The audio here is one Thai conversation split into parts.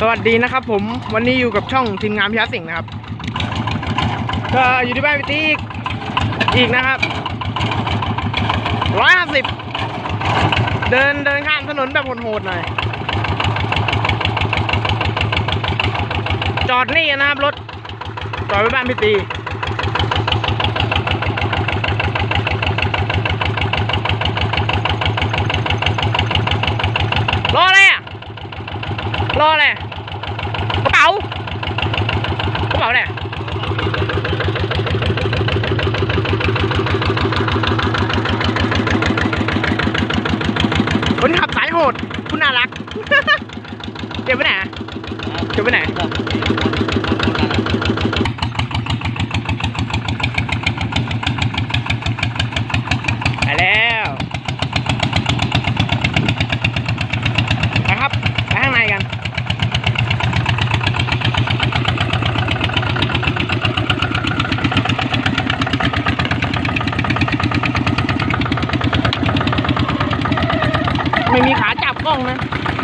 สวัสดีนะครับผมวันนี้อยู่กับช่องทีมงานพิยาสิงห์นะครับก็อยู่ที่บ้านพิตีอีกอีกนะครับร้อยห้าสิบเดินเดินข้ามถนนแบบโหดๆหน่อย จอดนี่นะครับรถจอดไว้บ้านพิตีรออะไรอะ รออะไรกระเป๋ากระเป๋าเนี่ยคนขับสายโหด คุณน่ารัก เดี๋ยวไปไหนเดี๋ยวไปไหน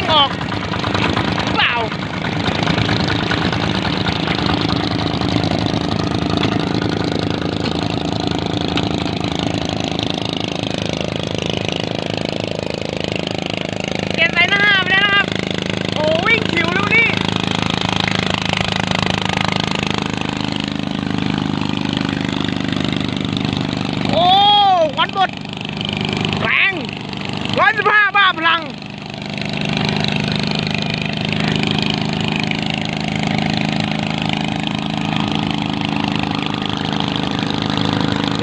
จะวิ่งออกหรือเปล่า เปลี่ยนสายหน้าห้าไปแล้วนะครับ โอ้วิ่งฉิวเลยวันนี้ โอ้ควันบดแรงร้อยสิบห้าบ้าพลัง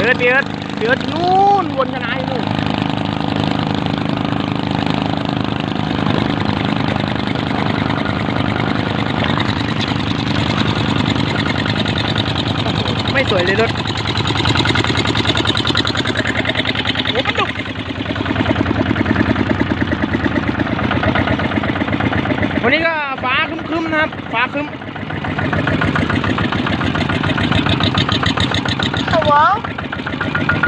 เดือดเดือดเดือดนู่นวนชนะอยู่นู่นไม่สวยเลยรถโอ้ปลาดุวันนี้ก็ฟ้าครึ้มๆนะครับฟ้าครึ้ม Hello? Thank you.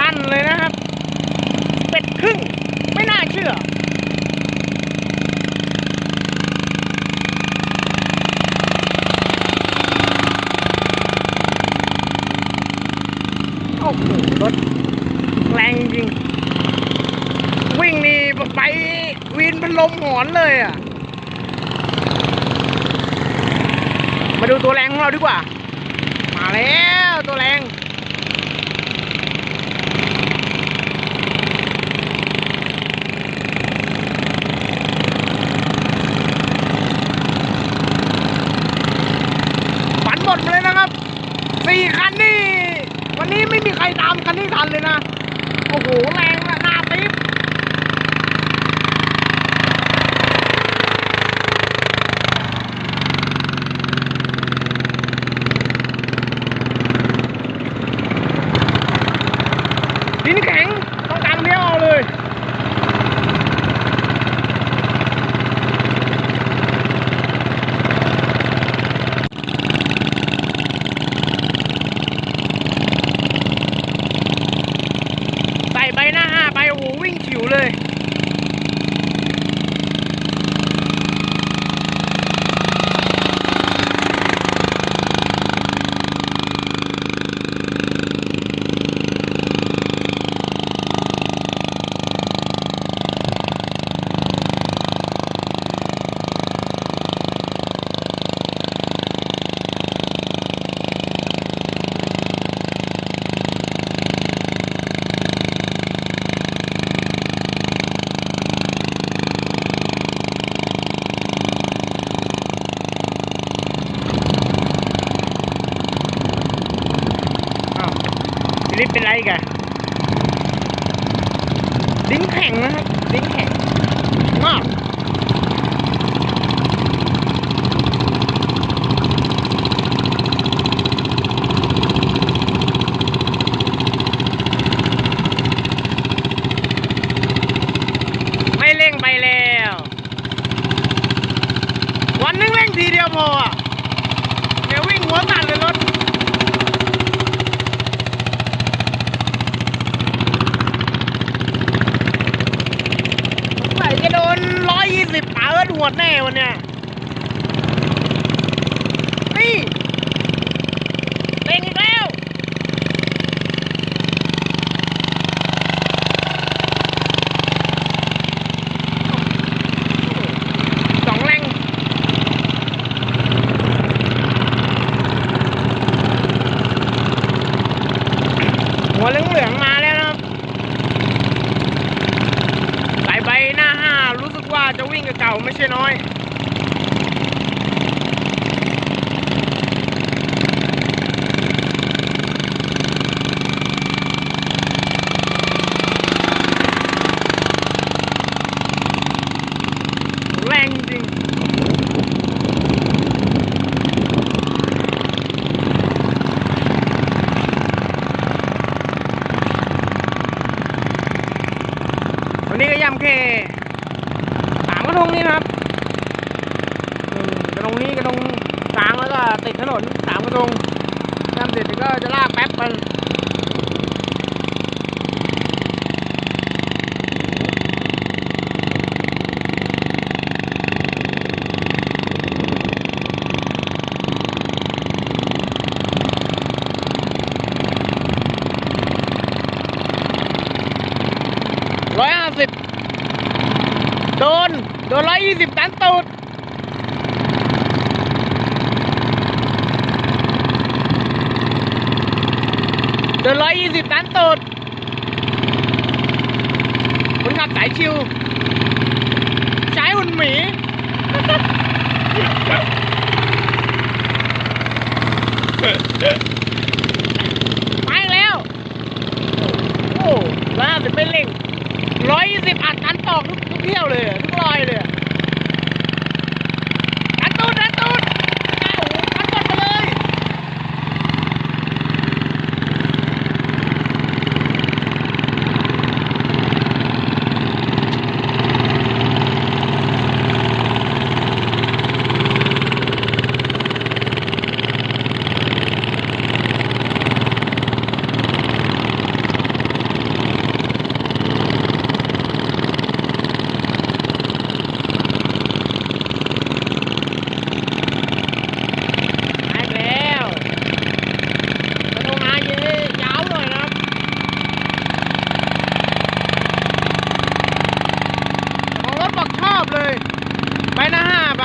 ลั่นเลยนะครับ เป็ดครึ่ง ไม่น่าเชื่อโอ้โหรถแรงจริง วิ่งนี่ไปวินพัดลมหอนเลยอะ มาดูตัวแรงของเราดีกว่า มาแล้วตัวแรง ดิ้งแข็งนะครับ ดิ้งแข็งมากไม่เร่งไปแล้ว วันหนึงเร่งทีเดียวพออะเดี๋ยววิ่งหัวตันเลยรถ ใส่จะโดนร้อยยี่สิบปาเอิร์ดหั วดแน่วันเนี้ยนี่เร่งอีกแล้วสองแรงหัวเหลืองๆมาแล้วนะครับ สายใบหน้าห้ารู้สึกว่าจะวิ่งกับเก่าไม่ใช่น้อย แรงจริงวันนี้ก็ย่ำแค่สามกระทงนี่นะครับหนึ่ นี่กระทงกลางแล้วก็ติดถนนสามกระทงย่ำเสร็จเดี๋ยวก็จะลากแป๊บมันร้อยห้าสิบโดน โดนร้อยยี่สิบตันตูด เดินร้อยยี่สิบตันตูดคุณขับสายชิว ใช้หุ่นหมีไปแล้ว โอ้ร้อยห้าสิบไม่เร่งร้อยยี่สิบอัดตันตอกทุกทุกเที่ยวเลย ทุกรอยเลยอะตันตูดตันตูดเอ้าตันตูดไปเลย หายไปแล้วกระทงหายเยอะยาวหน่อยนะครับของรถบอกชอบเลย ไปนะห้าไป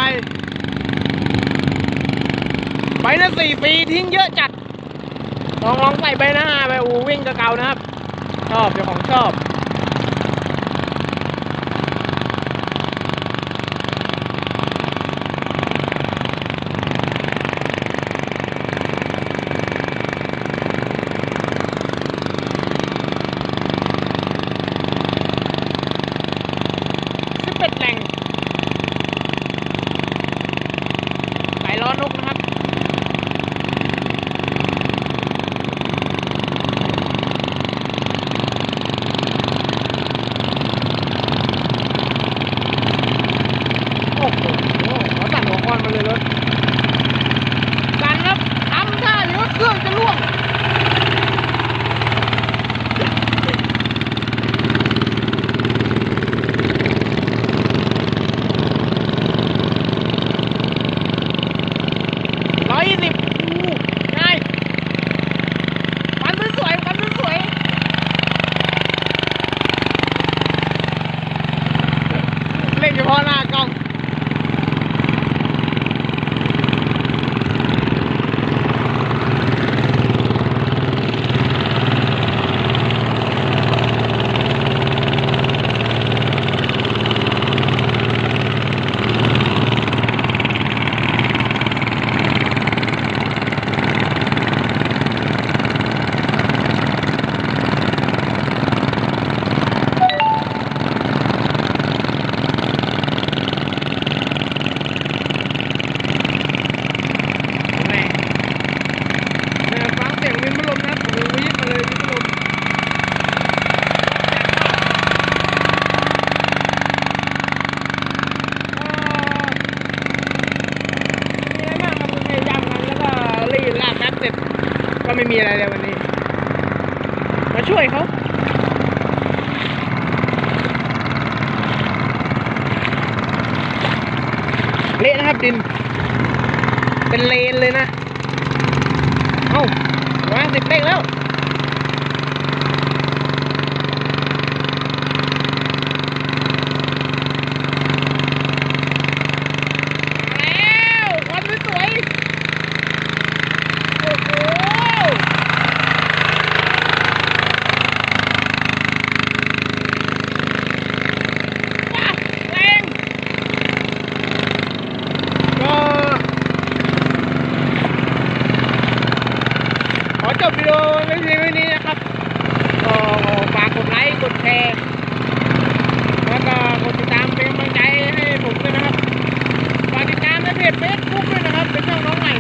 ไปนะ สี่ปีทิ้งเยอะจัด ลองลองใส่ไปนะห้าไปอูวิ่งกระเก่านะครับ ชอบเจ้าของชอบ เป็นเลนเลยนะ เอ้าร้อยสิบเด้งแล้ว จบวิดีโอไม่เพียม่านี้นะครับก็ฝากกดไลค์กดแชร์แล้วก็กดติดตามเป็นกำลังใจให้ผมด้วยนะครับฝากติดตามในเพจเฟซบุ๊กด้วยนะครับ เป็นช่องน้องใหม่